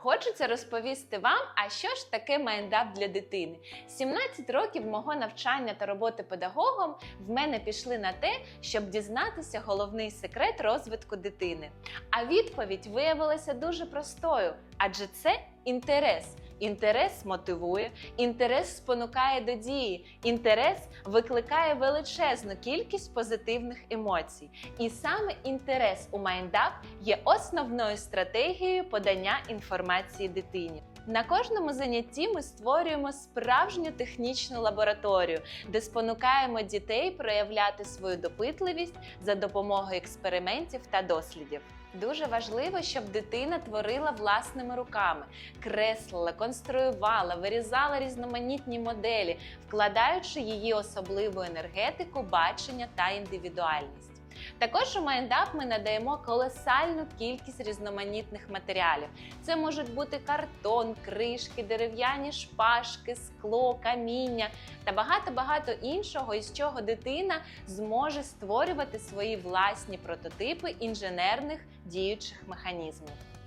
Хочеться розповісти вам, а що ж таке майндап для дитини. 17 років мого навчання та роботи педагогом в мене пішли на те, щоб дізнатися головний секрет розвитку дитини. А відповідь виявилася дуже простою, адже це інтерес. Інтерес мотивує, інтерес спонукає до дії, інтерес викликає величезну кількість позитивних емоцій. І саме інтерес у майндап є основною стратегією подання інформації дитині. На кожному занятті ми створюємо справжню технічну лабораторію, де спонукаємо дітей проявляти свою допитливість за допомогою експериментів та дослідів. Дуже важливо, щоб дитина творила власними руками, креслила, конструювала, вирізала різноманітні моделі, вкладаючи її особливу енергетику, бачення та індивідуальність. Також у майндап ми надаємо колосальну кількість різноманітних матеріалів. Це можуть бути картон, кришки, дерев'яні шпажки, скло, каміння та багато-багато іншого, із чого дитина зможе створювати свої власні прототипи інженерних діючих механізмів.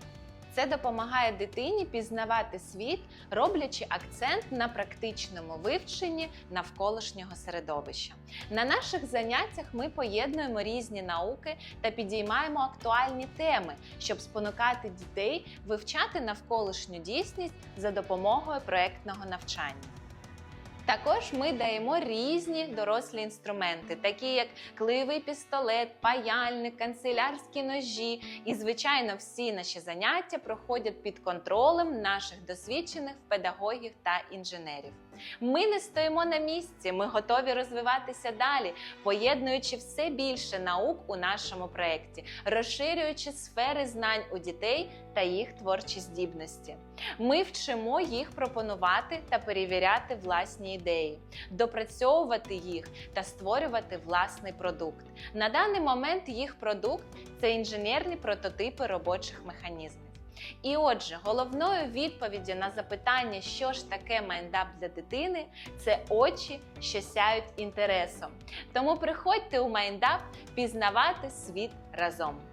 Це допомагає дитині пізнавати світ, роблячи акцент на практичному вивченні навколишнього середовища. На наших заняттях ми поєднуємо різні науки та підіймаємо актуальні теми, щоб спонукати дітей вивчати навколишню дійсність за допомогою проектного навчання. Також ми даємо різні дорослі інструменти, такі як клеєвий пістолет, паяльник, канцелярські ножі. І, звичайно, всі наші заняття проходять під контролем наших досвідчених педагогів та інженерів. Ми не стоїмо на місці, ми готові розвиватися далі, поєднуючи все більше наук у нашому проєкті, розширюючи сфери знань у дітей та їх творчі здібності. Ми вчимо їх пропонувати та перевіряти власні ідеї, допрацьовувати їх та створювати власний продукт. На даний момент їх продукт це інженерні прототипи робочих механізмів. І отже, головною відповіддю на запитання, що ж таке майндап для дитини, це очі, що сяють інтересом. Тому приходьте у майндап пізнавати світ разом.